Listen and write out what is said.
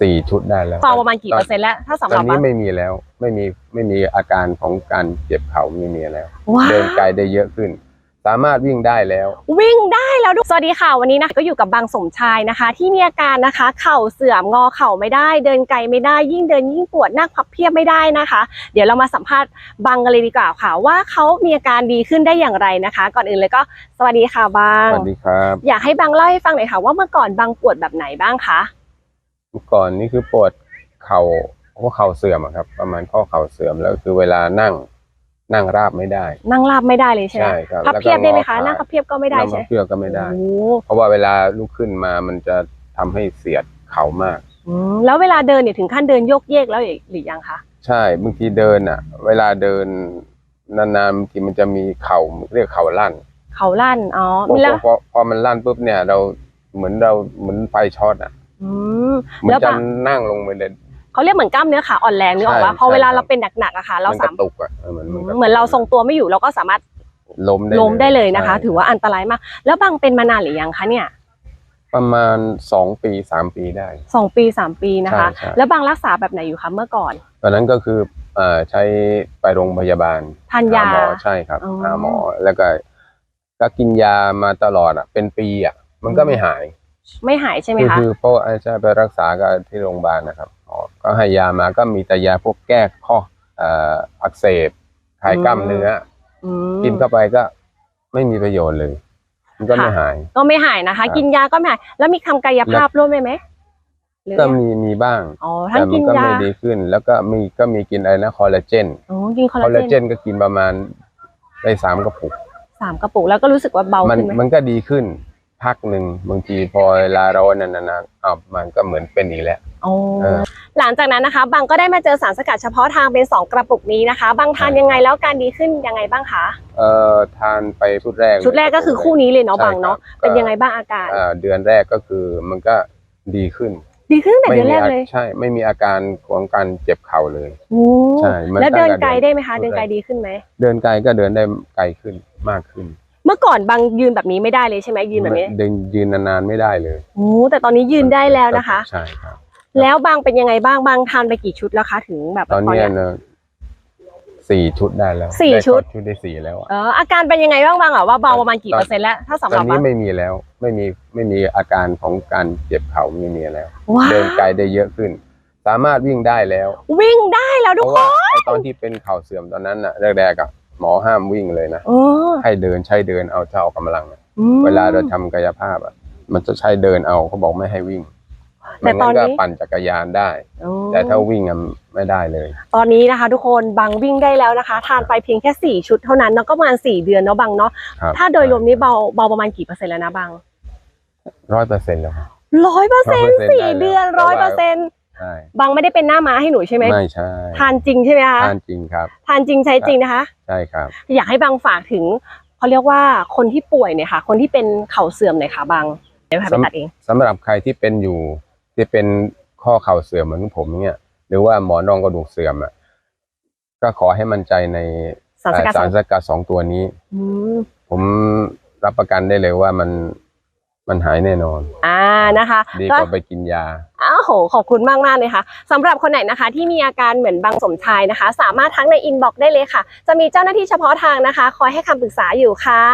สี่ชุดได้แล้วฟังประมาณกี่เปอร์เซ็นต์แล้วถ้าสำหรันบนี้ไม่มีแล้วไม่มีไม่มีอาการของการเจ็บเข่าไม่มีแล้ววเดินไกลได้เยอะขึ้น สามารถวิ่งได้แล้ว วิ่งได้แล้วทุกสวัสดีค่ะวันนี้นะก็อยู่กับบางสมชายนะคะ ที่มีอาการนะคะ เข่าเสื่อมงอเข่าไม่ได้ เดินไกลไม่ได้ ยิ่งเดินยิ่งปวดนั่งพับเพียบไม่ได้นะคะ เดี๋ยวเรามาสัมภาษณ์บังกันเลยดีกว่าค่ะว่าเขามีอาการดีขึ้นได้อย่างไรนะคะ ก่อนอื่นเลยก็สวัสดีค่ะบัสวัสดีครับ อยากให้บังเล่าให้ฟังหน่อยค่ะว่าเมื่อก่อนบังปวดแบบไหนบ้างคะ ก่อนนี่คือปวดเข่าข้อเข่าเสื่อมอะครับ ประมาณข้อเข่าเสื่อมแล้วคือเวลานั่งนั่งราบไม่ได้ นั่งราบไม่ได้เลยใช่ไหมใช่ครับพับเพียบได้ไหมคะแล้วก็งอขานั่นั่งพับเพียบก็ไม่ได้นั่งใช่พับเพื่อก็ไม่ได้โอ้เพราะว่าเวลาลุกขึ้นมามันจะทำให้เสียดเข่ามากอืมแล้วเวลาเดินเนี่ยถึงขั้นเดินโยกเยกแล้วหรือยังคะใช่บางทีเดินอะ เวลาเดินนานๆบางทีมันจะมีเข่าเรียกเข่าลั่น เขาลั่นอ๋อพอแล้วพอพอมันลั่นปุ๊บเนี่ย เราเหมือนเราเหมือนไฟช็อตอะ อืมเหมือแล้นวจะบางนั่งลงไปเลยเขาเรียกเหมือนกล้ามเนื้อขาอ่อนแรงนึกออกปะใช่พอเวลาใช่เราเป็นหนักๆอะค่ะ เรามันกสามระตุกอะเออเหมือนมันกะตุกเหมือนเราทรงตัวไม่อยู่เราก็สามารถล้มได้ล้มได้เลยนะคะ ใช่ถือว่าอันตรายมาก แล้วบางเป็นมานานหรือยังคะเนี่ยประมาณสองปีสามปีได้ สองปีสามปีนะคะ ใช่ใช่ แล้วบางรักษาแบบไหนอยู่คะเมื่อก่อน ตอนนั้นก็คือเอ่อใช้ไปโรงพยาบาลทานยา หหมอใช่ครับอ๋อ หาหมอแล้วก็ก็กินยามาตลอดอะ เป็นปีอะ มันก็ไม่หาย ไม่หายใช่ไหมคือคะคือเพราะว่าใช่ไปรักษาก็ที่โรงพยาบาลนะครับหมอก็ให้ยามาก็มีแต่ยาพวกแก้ข้อเอ่ออักเสบคลายกล้ามเนื้ออืมกินเข้าไปก็ไม่มีประโยชน์เลย มันก็ไม่ค่ะหาย ก็ไม่หายนะคะครับกินยาก็ไม่หาย แล้วมีทำกายภาพร่วมไหมไหมหรือก็มีมีบ้างอ๋อแต่ทั้งมักินก็ยาไม่ดีขึ้น แล้วก็มีก็มีกินอะไรนะคอลลาเจนอ๋อกินคอลคอลลาลาเจเจนนก็กินประมาณได้สามกระปุกสามกระปุกแล้วก็รู้สึกว่าเบามันขึ้นไหมมันก็ดีขึ้น พักหนึ่งบางทีพอเวลาเรานานๆอะมันก็เหมือนเป็นอีกแล้วอ๋อเออ หลังจากนั้นนะคะ บางก็ได้มาเจอสารสกัดเฉพาะทางเป็น 2 กระปุกนี้นะคะ บางทานยังไงแล้วการดีขึ้นยังไงบ้างคะ เอ่อทานไปชุดแรกชุดแรกก็คือคู่นี้เลยเนาะใช่บางเนาะ ครับเป็นยังไงบ้างอาการอ่าเดือนแรกก็คือมันก็ดีขึ้นดีขึ้นตั้งแต่เดือนแรกอาเลยใช่ไม่มีอาการของการเจ็บเข่าเลย โอ้ใช่มันแล้วเดินตั้งแต่ไกลได้ไหมคะ เดืเดิอนนไกลแรกดีขึ้นไหม เดินไกลก็เดินได้ไกลขึ้นมากขึ้น เมื่อก่อนบางยืนแบบนี้ไม่ได้เลยใช่ไหมยืนแบบนี้เดินยืนนานๆไม่ได้เลยโอ้แต่ตอนนี้ยืนได้แล้วนะคะ ใช่ครับ แล้วบางเป็นยังไงบ้างบางทานไปกี่ชุดแล้วคะถึงแบบตอนเนี้ยเยเนอะสี่ชุดได้แล้วสี่ไชุดชุดได้สี่แล้วอะเอออาการเป็นยังไงบ้างบางอะว่าเบาประมาณกี่เปอร์เซ็นต์แล้วถ้าสำหตอรันบนี้บางไม่มีแล้วไม่มีไม่มีอาการของการเจ็บเข่าไม่มีแล้วว้าเดินไกลได้เยอะขึ้น สามารถวิ่งได้แล้ว วิ่งได้แล้วเพทุกราะคนว่าไอ้ตอนที่เป็นเข่าเสื่อมตอนนั้นน่ะแรกๆอะ หมอห้ามวิ่งเลยนะเออ ให้เดินใช้เดินเอาเจ้าออกกำลังอะอืม เวลาเราทำกายภาพอะ มันจะใช้เดินเอาเขาบอกไม่ให้วิ่งแต่ไม่ตองั้นนก็นี้ปั่นจักรยานได้ โอ้แต่ถ้าวิ่งอะไม่ได้เลย ตอนนี้นะคะ ทุกคนบางวิ่งได้แล้วนะคะ ทานไปเพียงแค่สี่ชุดเท่านั้นเนาะก็ประมาณสี่เดือนเนาะบางเนาะครับถ้าโดยรวมนี้เบาเบาประมาณกี่เปอร์เซ็นต์แล้วนะบางร้อยเปอร์เซ็นต์แล้วครับ ร้อยเปอร์เซ็นต์100%สี่เดือนได้ร้อยแล้เปอร์เซ็นต์ ใช่บางไม่ได้เป็นหน้าม้าให้หนูใช่ไหมไม่ใช่ทานจริงใช่ไหมคะทานจริงครับทานจริงใช้จริงนะคะ ใช่ครับ อยากให้บางฝากถึงเขาเรียกว่าคนที่ป่วยเนี่ยค่ะ คนที่เป็นเข่าเสื่อมหน่อยค่ะบางเดี๋ยวให้ไปตัดเองสำหรับใครที่เป็นอยู่ที่เป็นข้อเข่าเสื่อมเหมือนผมเนี่ย หรือว่าหมอนรองกระดูกเสื่อมอะก็ขอให้มั่นใจในสารสกัดเอ่อสารสกัดสองตัวนี้อืมผมรับประกันได้เลยว่ามัน มันหายแน่นอน อ่านะคะดีก็กว่าไปกินยาอ้าวโห ขอบคุณมากมากๆเลยค่ะสำหรับคนไหนนะคะ ที่มีอาการเหมือนบางสมชายนะคะ สามารถทักในอินบ็อกซ์ได้เลยค่ะ จะมีเจ้าหน้าที่เฉพาะทางนะคะ คอยให้คำปรึกษาอยู่ค่ะ